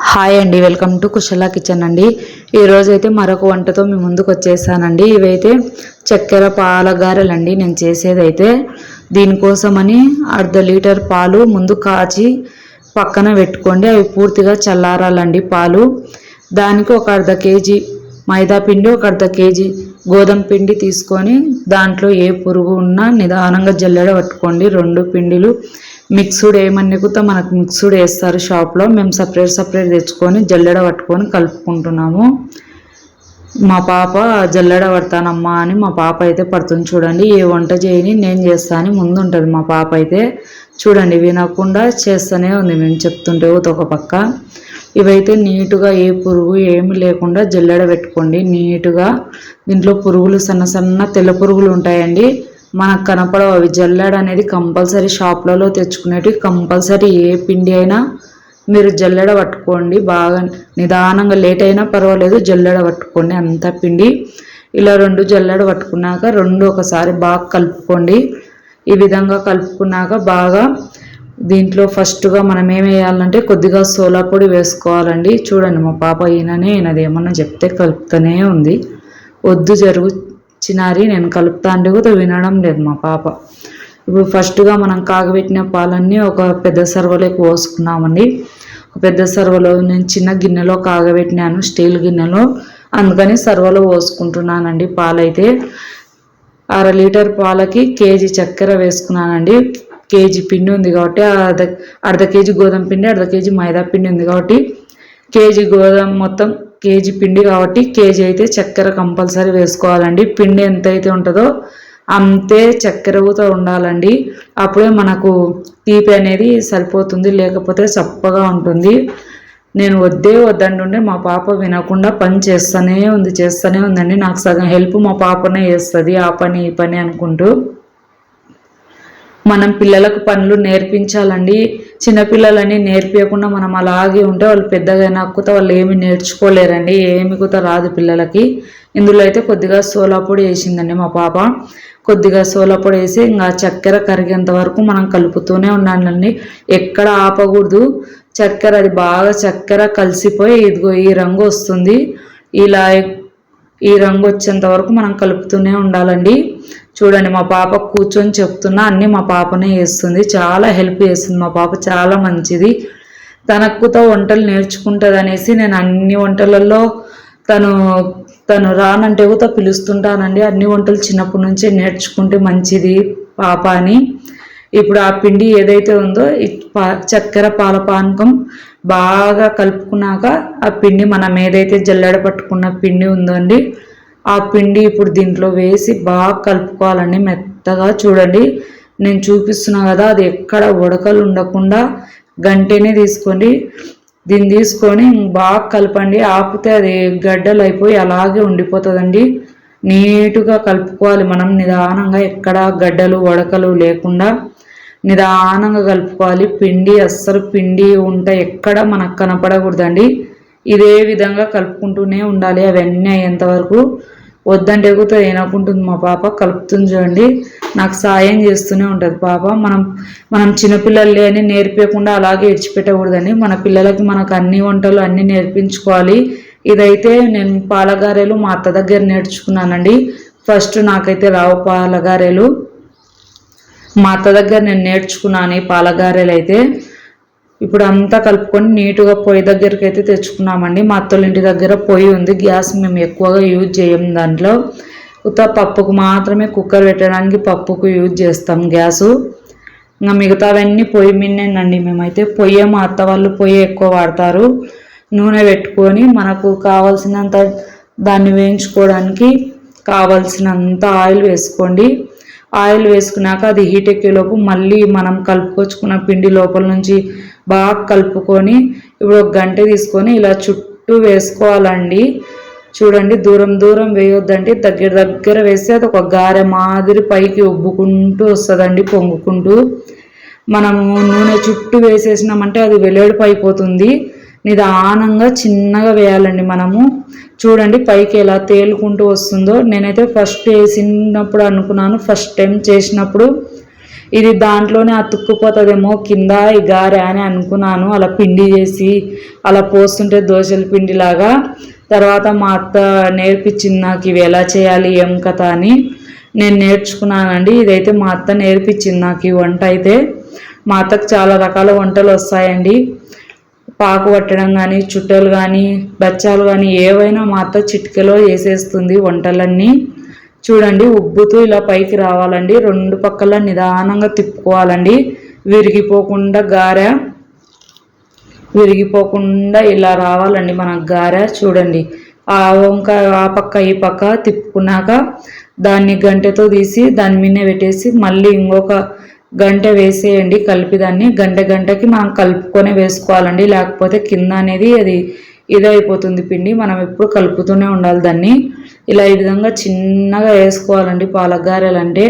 Hi అండి welcome to Kushala kitchen అండి. ఈరోజైతే మరొక వంటతో మీ ముందుకు వచ్చేసానండి. ఇవైతే చక్కెర పాల గారెలండి నేను చేసేదైతే దీనికోసమని అర్ధ లీటర్ పాలు ముందు కాచి పక్కన పెట్టుకోండి. అవి పూర్తిగా చల్లారాలండి పాలు. దానికి ఒక అర్ధ కేజీ మైదా పిండి ఒక అర్ధ కేజీ గోధుమ పిండి తీసుకొని దాంట్లో ఏ పురుగు ఉన్నా నిదానంగా జల్లెడ పట్టుకోండి. రెండు పిండిలు మిక్స్డ్ ఏమన్నికుతో మనకు మిక్స్డ్ వేస్తారు షాప్లో మేము సపరేట్ సపరేట్ తెచ్చుకొని జల్లెడ పట్టుకొని కలుపుకుంటున్నాము. మా పాప జల్లెడ పడతానమ్మా అని మా పాప అయితే పడుతుంది చూడండి. ఏ వంట చేయని నేను చేస్తాను అని ముందు ఉంటుంది మా పాప అయితే. చూడండి వినకుండా చేస్తూనే ఉంది మేము చెప్తుంటే ఒక పక్క. ఇవైతే నీటుగా ఏ పురుగు ఏమి లేకుండా జల్లెడ పెట్టుకోండి. నీటుగా దీంట్లో పురుగులు సన్న సన్న తెల్ల పురుగులు ఉంటాయండి. మనకు కనపడవు. అవి జల్లెడ అనేది కంపల్సరీ షాప్లలో తెచ్చుకునేటివి కంపల్సరీ. ఏ పిండి అయినా మీరు జల్లెడ పట్టుకోండి. బాగా నిదానంగా లేట్ అయినా పర్వాలేదు. జల్లెడ పట్టుకోండి. అంత పిండి. ఇలా రెండు జల్లెడ పట్టుకున్నాక రెండు ఒకసారి బాగా కలుపుకోండి. ఈ విధంగా కలుపుకున్నాక బాగా దీంట్లో ఫస్ట్గా మనం ఏం వేయాలంటే కొద్దిగా సోలా పొడి వేసుకోవాలండి. చూడండి మా పాప ఈయననే ఈయనది ఏమన్నా చెప్తే కలుపుతూనే ఉంది. వద్దు జరుగు చిన్నారి నేను కలుపుతా అంటే కూడా వినడం లేదు మా పాప. ఇప్పుడు ఫస్ట్గా మనం కాగబెట్టిన పాలన్నీ ఒక పెద్ద సర్వలోకి పోసుకున్నామండి. ఒక పెద్ద సర్వలో నేను చిన్న గిన్నెలో కాగబెట్టినాను స్టీల్ గిన్నెలో. అందుకని సర్వలో పోసుకుంటున్నానండి పాలైతే. అర లీటర్ పాలకి కేజీ చక్కెర వేసుకున్నానండి. కేజీ పిండి ఉంది కాబట్టి అర్ధ అర్ధ కేజీ గోధుమ పిండి అర్ధ కేజీ మైదా పిండి ఉంది కాబట్టి కేజీ గోధుమ మొత్తం కేజీ పిండి కాబట్టి కేజీ అయితే చక్కెర కంపల్సరీ వేసుకోవాలండి. పిండి ఎంత అయితే ఉంటుందో అంతే చక్కెర కూడా ఉండాలండి. అప్పుడే మనకు తీపి అనేది సరిపోతుంది లేకపోతే చప్పగా ఉంటుంది. నేను వద్దే వద్దంటుండే మా పాప వినకుండా పని చేస్తూనే ఉంది చేస్తూనే ఉందండి. నాకు సగం హెల్ప్ మా పాపనే చేస్తుంది ఆ పని ఈ పని అనుకుంటూ. మనం పిల్లలకు పనులు నేర్పించాలండి. చిన్నపిల్లలని నేర్పించకుండా మనం అలాగే ఉంటే వాళ్ళు పెద్దగా నక్కుతా వాళ్ళు ఏమి నేర్చుకోలేరండి. ఏమి కూడా రాదు పిల్లలకి. ఇందులో అయితే కొద్దిగా సోలా పొడి వేసిందండి మా పాప. కొద్దిగా సోలా పొడి వేసి ఇంకా చక్కెర కరిగేంత వరకు మనం కలుపుతూనే ఉండాలండి. ఎక్కడ ఆపకూడదు. చక్కెర అది బాగా చక్కెర కలిసిపోయి ఇదిగో ఈ రంగు వస్తుంది. ఇలా ఈ రంగు వచ్చేంత వరకు మనం కలుపుతూనే ఉండాలండి. చూడండి మా పాప కూర్చొని చెప్తున్నా అన్నీ మా పాపనే చేస్తుంది. చాలా హెల్ప్ చేస్తుంది. మా పాప చాలా మంచిది. తనక్కుతో వంటలు నేర్చుకుంటుంది అనేసి నేను అన్ని వంటలలో తను తను రానంటే కూడా పిలుస్తుంటానండి. అన్ని వంటలు చిన్నప్పటి నుంచే నేర్చుకుంటే మంచిది పాప అని. ఇప్పుడు ఆ పిండి ఏదైతే ఉందో చక్కెర పాల పానకం బాగా కలుపుకున్నాక ఆ పిండి మనం ఏదైతే జల్లెడ పట్టుకున్న పిండి ఉందో అండి ఆ పిండి ఇప్పుడు దీంట్లో వేసి బాగా కలుపుకోవాలండి. మెత్తగా చూడండి. నేను చూపిస్తున్నా కదా అది ఎక్కడ ఉడకలు ఉండకుండా గంటేనే తీసుకోండి. దీన్ని తీసుకొని బాగా కలపండి. ఆపితే అది గడ్డలు అయిపోయి అలాగే ఉండిపోతుందండి. నీటుగా కలుపుకోవాలి మనం. నిదానంగా ఎక్కడ గడ్డలు ఉడకలు లేకుండా. నిదానంగా కలుపుకోవాలి. పిండి అస్సలు పిండి ఉంటే ఎక్కడ మనకు కనపడకూడదండి. ఇదే విధంగా కలుపుకుంటూనే ఉండాలి. అవన్నీ అయ్యేంతవరకు వద్దంటే కూడా ఏనకుంటుంది మా పాప. కలుపుతుంది చూడండి. నాకు సాయం చేస్తూనే ఉంటుంది పాప. మనం మనం చిన్నపిల్లలు అని నేర్పించకుండా అలాగే ఇడిచిపెట్టకూడదని మన పిల్లలకి మనకు అన్ని వంటలు అన్నీ నేర్పించుకోవాలి. ఇదైతే నేను పాలగారెలు మా అత్త దగ్గర నేర్చుకున్నానండి. ఫస్ట్ నాకైతే రావు పాలగారెలు. మా అత్త దగ్గర నేను నేర్చుకున్నాను ఈ పాలగారెలు అయితే ఇప్పుడు అంతా కలుపుకొని నీటుగా పొయ్యి దగ్గరికి అయితే తెచ్చుకున్నామండి. మా అత్తల ఇంటి దగ్గర పొయ్యి ఉంది. గ్యాస్ మేము ఎక్కువగా యూజ్ చేయం దాంట్లో. ఉత్త పప్పుకు మాత్రమే కుక్కర్ పెట్టడానికి పప్పుకు యూజ్ చేస్తాం గ్యాసు. ఇంకా మిగతావన్నీ పొయ్యి మిన్నేనండి మేమైతే. పొయ్యి మా అత్త వాళ్ళు పొయ్యి ఎక్కువ వాడతారు. నూనె పెట్టుకొని మనకు కావాల్సినంత దాన్ని వేయించుకోవడానికి కావాల్సినంత ఆయిల్ వేసుకోండి. ఆయిల్ వేసుకున్నాక అది హీట్ ఎక్కేలోపు మళ్ళీ మనం కలుపుకొచ్చుకున్న పిండి లోపల నుంచి బాగా కలుపుకొని ఇప్పుడు ఒక గంట తీసుకొని ఇలా చుట్టూ వేసుకోవాలండి. చూడండి దూరం దూరం వేయొద్దండి. దగ్గర దగ్గర వేస్తే అది ఒక గారె మాదిరి పైకి ఉబ్బుకుంటూ వస్తుందండి పొంగుకుంటూ. మనము నూనె చుట్టూ వేసేసినామంటే అది వెలువడిపోయిపోతుంది అయిపోతుంది నిదానంగా చిన్నగా వేయాలండి మనము. చూడండి పైకి ఎలా తేలుకుంటూ వస్తుందో. నేనైతే ఫస్ట్ వేసినప్పుడు అనుకున్నాను ఫస్ట్ టైం చేసినప్పుడు. ఇది దాంట్లోనే అతుక్కుపోతుందేమో కింద ఈ గారె అని అనుకున్నాను. అలా పిండి చేసి అలా పోస్తుంటే దోశల పిండిలాగా. తర్వాత మా అత్త నేర్పించింది నాకు ఇవి ఎలా చేయాలి ఏం కథ అని. నేను నేర్చుకున్నానండి. ఇదైతే మా అత్త నేర్పించింది నాకు ఈ వంట అయితే. మా అత్తకు చాలా రకాల వంటలు వస్తాయండి. పాకు పట్టడం కానీ చుట్టలు కానీ బచ్చాలు కానీ ఏవైనా మా అత్త చిటికెలో వేసేస్తుంది వంటలన్నీ. చూడండి ఉబ్బుతూ ఇలా పైకి రావాలండి. రెండు పక్కల నిదానంగా తిప్పుకోవాలండి. విరిగిపోకుండా గారె విరిగిపోకుండా ఇలా రావాలండి మన గారె. చూడండి ఆ వంకాయ ఆ పక్క ఈ పక్క తిప్పుకున్నాక దాన్ని గంటెతో తీసి దాని మీద పెట్టేసి మళ్ళీ ఇంకొక గంట వేసేయండి కలిపి దాన్ని. గంట గంటకి మనం కలుపుకొని వేసుకోవాలండి. లేకపోతే కింద అనేది అది ఇదైపోతుంది పిండి. మనం ఎప్పుడు కలుపుతూనే ఉండాలి దాన్ని. ఇలా ఈ విధంగా చిన్నగా వేసుకోవాలండి పాలగారెలు అంటే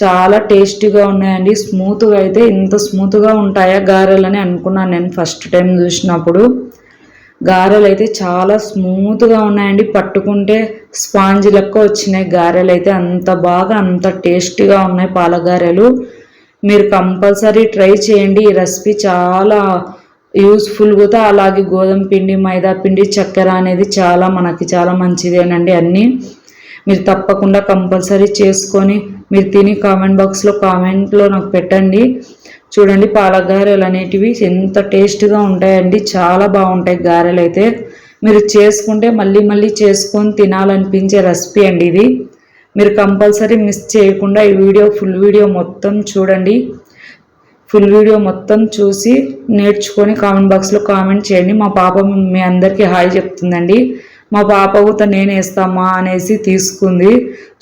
చాలా టేస్టీగా ఉన్నాయండి. స్మూత్గా అయితే ఇంత స్మూత్గా ఉంటాయా గారెలని అనుకున్నాను నేను ఫస్ట్ టైం చూసినప్పుడు. గారెలు అయితే చాలా స్మూత్గా ఉన్నాయండి. పట్టుకుంటే స్పాంజ్ లెక్క వచ్చినాయి గారెలు అయితే అంత బాగా అంత టేస్టీగా ఉన్నాయి పాలగారెలు. మీరు కంపల్సరీ ట్రై చేయండి. ఈ రెసిపీ చాలా యూస్ఫుల్ కూడా. అలాగే గోధుమ పిండి మైదా పిండి చక్కెర అనేది చాలా మనకి చాలా మంచిదేనండి అన్నీ. మీరు తప్పకుండా కంపల్సరీ చేసుకొని మీరు తిని కామెంట్ బాక్స్లో కామెంట్లో నాకు పెట్టండి. చూడండి పాల గారెలు అనేటివి ఎంత టేస్ట్గా ఉంటాయండి. చాలా బాగుంటాయి గారెలు అయితే మీరు చేసుకుంటే మళ్ళీ మళ్ళీ చేసుకొని తినాలనిపించే రెసిపీ అండి ఇది. మీరు కంపల్సరీ మిస్ చేయకుండా ఈ వీడియో ఫుల్ వీడియో మొత్తం చూడండి. ఫుల్ వీడియో మొత్తం చూసి నేర్చుకొని కామెంట్ బాక్స్లో కామెంట్ చేయండి. మా పాప మీ అందరికీ హాయ్ చెప్తుందండి. మా పాప కూడా నేను వేస్తామా అనేసి తీసుకుంది.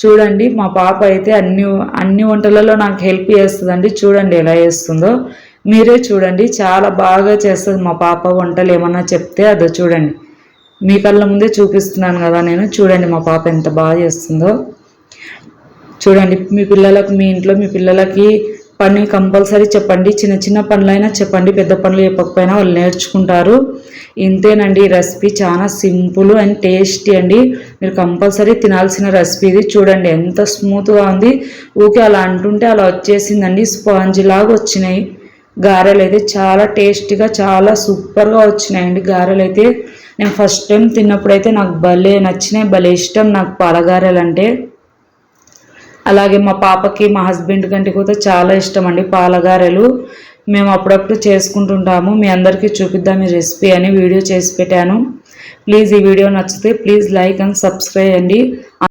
చూడండి మా పాప అయితే అన్ని అన్ని వంటలలో నాకు హెల్ప్ చేస్తుందండి. చూడండి ఎలా చేస్తుందో. మీరే చూడండి చాలా బాగా చేస్తుంది మా పాప వంటలు. ఏమన్నా చెప్తే అదో చూడండి. మీ కళ్ళ ముందే చూపిస్తున్నాను కదా నేను. చూడండి మా పాప ఎంత బాగా చేస్తుందో. చూడండి మీ పిల్లలకు మీ ఇంట్లో మీ పిల్లలకి పని కంపల్సరీ చెప్పండి. చిన్న చిన్న పనులైనా చెప్పండి పెద్ద పనులు చెప్పకపోయినా వాళ్ళు నేర్చుకుంటారు. ఇంతేనండి ఈ రెసిపీ. చాలా సింపుల్ అండ్ టేస్టీ అండి. మీరు కంపల్సరీ తినాల్సిన రెసిపీ ఇది. చూడండి ఎంత స్మూత్గా ఉంది. ఊకే అలా అంటుంటే అలా వచ్చేసిందండి. స్పాంజ్ లాగా వచ్చినాయి. గారెలు అయితే చాలా టేస్టీగా చాలా సూపర్గా వచ్చినాయండి గారెలు అయితే నేను ఫస్ట్ టైం తిన్నప్పుడైతే నాకు భలే నచ్చినాయి భలే ఇష్టం నాకు పాలగారెలు అంటే అలాగే మా పాపకి మా హస్బెండ్ కంటే కూడా చాలా ఇష్టం అండి పాలగారెలు. మేము అప్పుడప్పుడు చేసుకుంటుంటాము. మీ అందరికీ చూపిద్దాం ఈ రెసిపీ అని వీడియో చేసి పెట్టాను. ప్లీజ్ ఈ వీడియో నచ్చితే ప్లీజ్ లైక్ అండ్ సబ్స్క్రైబ్ అండి.